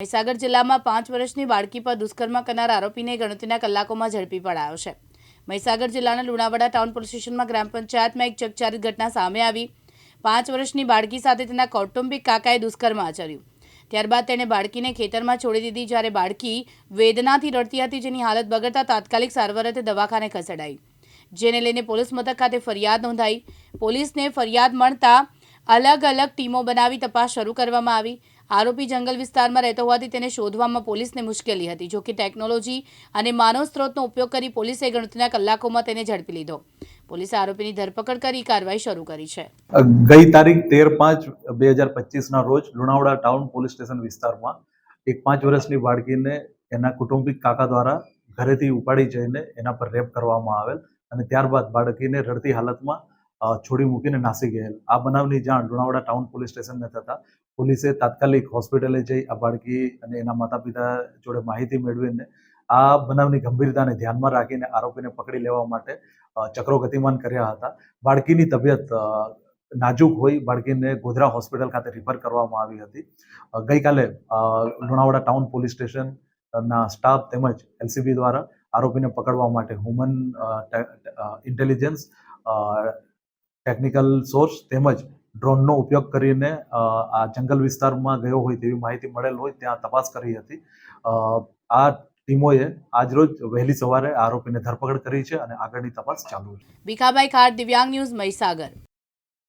મહીસાગર જિલ્લામાં પાંચ વર્ષની બાળકી પર દુષ્કર્મ કરનાર આરોપીને ગણતરીના કલાકોમાં ઝડપી પડાયો છે. મહીસાગર જિલ્લાના લુણાવાડા ટાઉન પોલીસ સ્ટેશનમાં ગ્રામ પંચાયતમાં એક ચકચારિત ઘટના સામે આવી. પાંચ વર્ષની બાળકી સાથે તેના કૌટુંબિક કાકાએ દુષ્કર્મ આચર્યું. ત્યારબાદ તેણે બાળકીને ખેતરમાં છોડી દીધી જ્યારે બાળકી વેદનાથી રડતી હતી જેની હાલત બગડતા તાત્કાલિક સારવાર અર્થે દવાખાને ખસેડાઈ. જેને લઈને પોલીસ મથક ખાતે ફરિયાદ નોંધાઈ. પોલીસને ફરિયાદ મળતા અલગ અલગ ટીમો બનાવી તપાસ શરૂ કરવામાં આવી. આરોપી જંગલ વિસ્તારમાં રહેતો હોવાથી તેને શોધવામાં પોલીસને મુશ્કેલી હતી. જોકે ટેકનોલોજી અને માનવ સ્ત્રોતનો ઉપયોગ કરી પોલીસે ગણતરીના કલાકોમાં તેને ઝડપી લીધો. પોલીસે આરોપીની ધરપકડ કરી કાર્યવાહી શરૂ કરી છે. ગઈ તારીખ તેર પાંચ બે હજાર પચીસના રોજ લુણાવાડા ટાઉન પોલીસ સ્ટેશન વિસ્તારમાં એક પાંચ વર્ષની બાળકીને એના કુટુંબિક કાકા દ્વારા ઘરેથી ઉપાડી જઈને એના પર રેપ કરવામાં આવેલ અને ત્યારબાદ બાળકીને રડતી હાલતમાં છોડી મૂકીને નાસી ગયેલ. આ બનાવની જાણ લુણાવાડા ટાઉન પોલીસ સ્ટેશનને થતા પોલીસે તાત્કાલિક હોસ્પિટલે જઈ આ બાળકી અને એના માતા પિતા જોડે માહિતી મેળવીને આ બનાવની ગંભીરતાને ધ્યાનમાં રાખીને આરોપીને પકડી લેવા માટે ચક્રો ગતિમાન કર્યા હતા. બાળકીની તબિયત નાજુક હોય બાળકીને ગોધરા હોસ્પિટલ ખાતે રિફર કરવામાં આવી હતી. ગઈકાલે લુણાવાડા ટાઉન પોલીસ સ્ટેશન ના સ્ટાફ તેમજ એલસીબી દ્વારા આરોપીને પકડવા માટે હ્યુમન ઇન્ટેલિજન્સ ટેકનિકલ સોર્સ તેમજ ડ્રોનનો ઉપયોગ કરીને આ જંગલ વિસ્તારમાં ગયો હોય તેવી માહિતી મળેલ હોય ત્યાં તપાસ કરી હતી. આ ટીમોએ આજરોજ વહેલી સવારે આરોપીને ધરપકડ કરી છે અને આગળની તપાસ ચાલુ છે. ભીખાભાઈ ખાર દિવ્યાંગ ન્યૂઝ મહીસાગર.